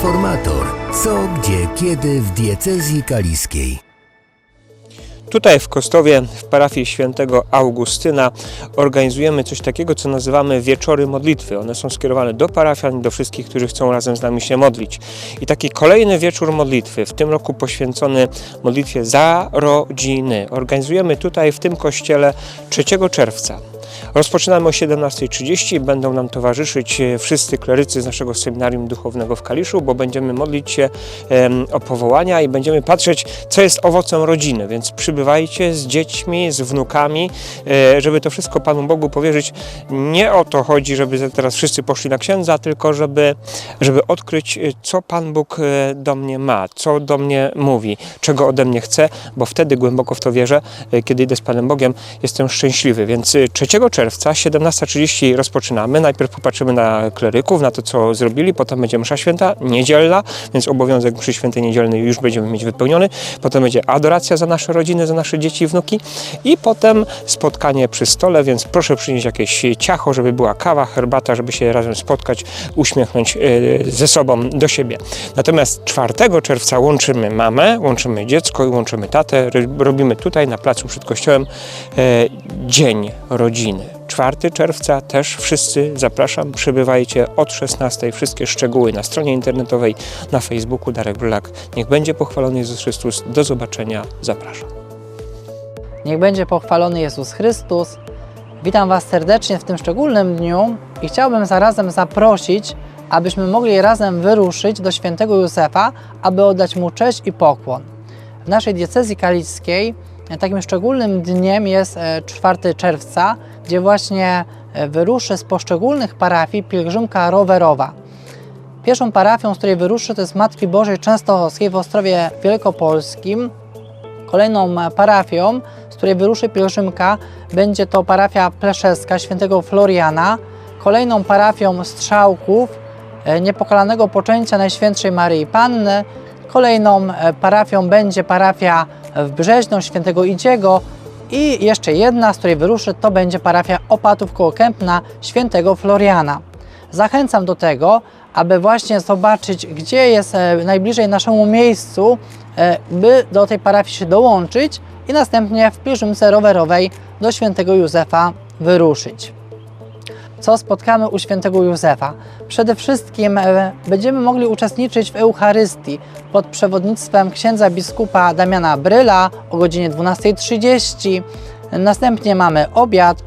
Informator. Co, gdzie, kiedy w diecezji kaliskiej. Tutaj w Kostowie, w parafii świętego Augustyna organizujemy coś takiego, co nazywamy wieczory modlitwy. One są skierowane do parafian do wszystkich, którzy chcą razem z nami się modlić. I taki kolejny wieczór modlitwy, w tym roku poświęcony modlitwie za rodziny. Organizujemy tutaj w tym kościele 3 czerwca. Rozpoczynamy o 17.30. Będą nam towarzyszyć e, wszyscy klerycy z naszego seminarium duchownego w Kaliszu, bo będziemy modlić się o powołania i będziemy patrzeć, co jest owocem rodziny. Więc przybywajcie z dziećmi, z wnukami, e, żeby to wszystko Panu Bogu powierzyć. Nie o to chodzi, żeby teraz wszyscy poszli na księdza, tylko żeby, żeby odkryć, e, co Pan Bóg do mnie ma, co do mnie mówi, czego ode mnie chce, bo wtedy głęboko w to wierzę, kiedy idę z Panem Bogiem, jestem szczęśliwy. Więc e, 3 czerwca, 17.30 rozpoczynamy. Najpierw popatrzymy na kleryków, na to, co zrobili, potem będzie msza święta, niedzielna, więc obowiązek mszy świętej niedzielnej już będziemy mieć wypełniony. Potem będzie adoracja za nasze rodziny, za nasze dzieci i wnuki i potem spotkanie przy stole, więc proszę przynieść jakieś ciacho, żeby była kawa, herbata, żeby się razem spotkać, uśmiechnąć e, ze sobą do siebie. Natomiast 4 czerwca łączymy mamę, łączymy dziecko i łączymy tatę. Ro- Robimy tutaj na placu przed kościołem e, Dzień Rodziny. 4 czerwca też wszyscy zapraszam, przybywajcie od 16. Wszystkie szczegóły na stronie internetowej, na Facebooku Darek Brylak. Niech będzie pochwalony Jezus Chrystus. Do zobaczenia. Zapraszam. Niech będzie pochwalony Jezus Chrystus. Witam Was serdecznie w tym szczególnym dniu i chciałbym zarazem zaprosić, abyśmy mogli razem wyruszyć do świętego Józefa, aby oddać mu cześć i pokłon. W naszej diecezji kaliskiej takim szczególnym dniem jest e, 4 czerwca, gdzie właśnie e, wyruszy z poszczególnych parafii pielgrzymka rowerowa. Pierwszą parafią, z której wyruszy, to jest Matki Bożej Częstochowskiej w Ostrowie Wielkopolskim. Kolejną e, parafią, z której wyruszy pielgrzymka, będzie to parafia Pleszewska świętego Floriana. Kolejną parafią Strzałków, e, Niepokalanego Poczęcia Najświętszej Maryi Panny. Kolejną e, parafią będzie parafia w Brzeźno świętego Idziego. I jeszcze jedna, z której wyruszy, to będzie parafia Opatów koło Kępna świętego Floriana. Zachęcam do tego, aby właśnie zobaczyć, gdzie jest e, najbliżej naszemu miejscu, e, by do tej parafii się dołączyć i następnie w pielgrzymce rowerowej do świętego Józefa wyruszyć. Co spotkamy u świętego Józefa? Przede wszystkim e, będziemy mogli uczestniczyć w Eucharystii pod przewodnictwem księdza biskupa Damiana Bryla o godzinie 12.30. Następnie mamy obiad e,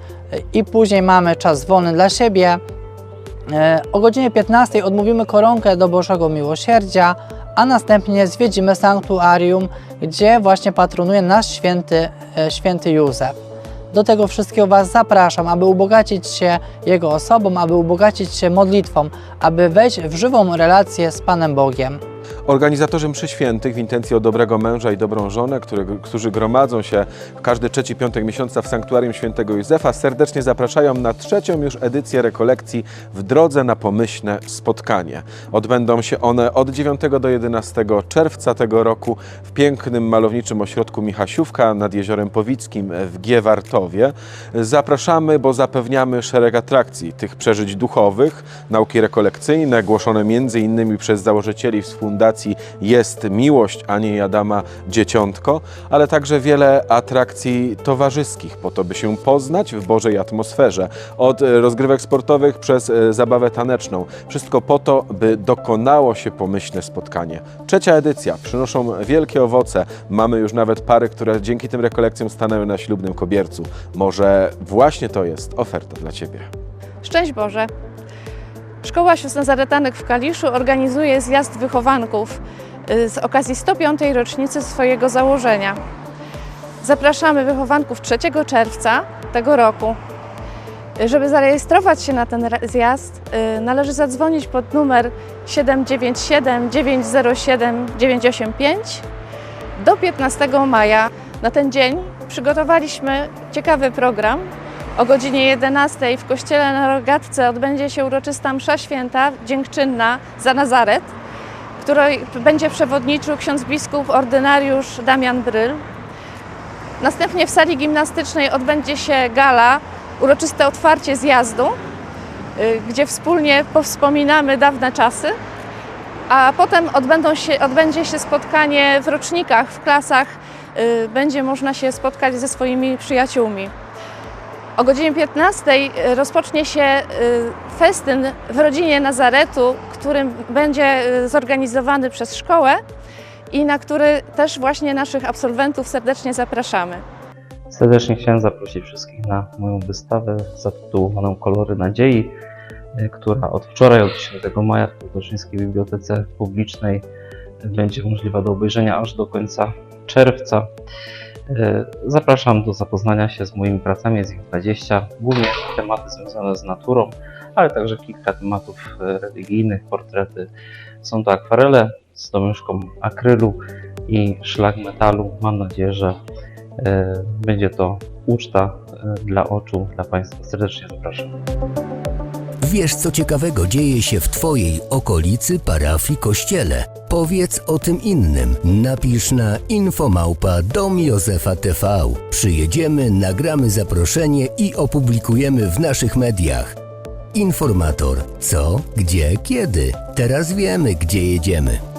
i później mamy czas wolny dla siebie. E, O godzinie 15 odmówimy koronkę do Bożego Miłosierdzia, a następnie zwiedzimy sanktuarium, gdzie właśnie patronuje nasz święty, święty Józef. Do tego wszystkiego Was zapraszam, aby ubogacić się Jego osobą, aby ubogacić się modlitwą, aby wejść w żywą relację z Panem Bogiem. Organizatorzy mszy świętych w intencji o dobrego męża i dobrą żonę, które, którzy gromadzą się każdy trzeci piątek miesiąca w sanktuarium świętego Józefa, serdecznie zapraszają na trzecią już edycję rekolekcji w drodze na pomyślne spotkanie. Odbędą się one od 9 do 11 czerwca tego roku w pięknym malowniczym ośrodku Michasiówka nad Jeziorem Powickim w Giewartowie. Zapraszamy, bo zapewniamy szereg atrakcji, tych przeżyć duchowych, nauki rekolekcyjne, głoszone m.in. przez założycieli z Fundacji Jest Miłość Anii i Adama Dzieciątko, ale także wiele atrakcji towarzyskich, po to, by się poznać w Bożej atmosferze. Od rozgrywek sportowych przez e, zabawę taneczną. Wszystko po to, by dokonało się pomyślne spotkanie. Trzecia edycja. Przynoszą wielkie owoce. Mamy już nawet pary, które dzięki tym rekolekcjom stanęły na ślubnym kobiercu. Może właśnie to jest oferta dla Ciebie. Szczęść Boże! Szkoła Sióstr Nazaretanek w Kaliszu organizuje zjazd wychowanków y, z okazji 105. rocznicy swojego założenia. Zapraszamy wychowanków 3 czerwca tego roku. Y, Żeby zarejestrować się na ten zjazd, y, należy zadzwonić pod numer 797 907 985 do 15 maja. Na ten dzień przygotowaliśmy ciekawy program. O godzinie 11 w kościele na Rogatce odbędzie się uroczysta msza święta dziękczynna za Nazaret, której będzie przewodniczył ksiądz biskup ordynariusz Damian Bryl. Następnie w sali gimnastycznej odbędzie się gala, uroczyste otwarcie zjazdu, y, gdzie wspólnie powspominamy dawne czasy. a potem odbędą się, odbędzie się spotkanie w rocznikach, w klasach. y, Będzie można się spotkać ze swoimi przyjaciółmi. O godzinie 15 rozpocznie się y, festyn w rodzinie Nazaretu, który będzie y, zorganizowany przez szkołę i na który też właśnie naszych absolwentów serdecznie zapraszamy. Serdecznie chciałem zaprosić wszystkich na moją wystawę zatytułowaną Kolory Nadziei, y, która od wczoraj, od 10 maja w Krotoszyńskiej Bibliotece Publicznej będzie możliwa do obejrzenia aż do końca czerwca. Y, Zapraszam do zapoznania się z moimi pracami, jest ich 20, głównie tematy związane z naturą, ale także kilka tematów y, religijnych, portrety. Są to akwarele z domieszką akrylu i szlak metalu. Mam nadzieję, że E, Będzie to uczta e, dla oczu, dla Państwa. Serdecznie zapraszam. Wiesz, co ciekawego dzieje się w Twojej okolicy, parafii, kościele? Powiedz o tym innym. Napisz na infomałpa dom Józefa TV. Przyjedziemy, nagramy zaproszenie i opublikujemy w naszych mediach. Informator. Co, gdzie, kiedy. Teraz wiemy, gdzie jedziemy.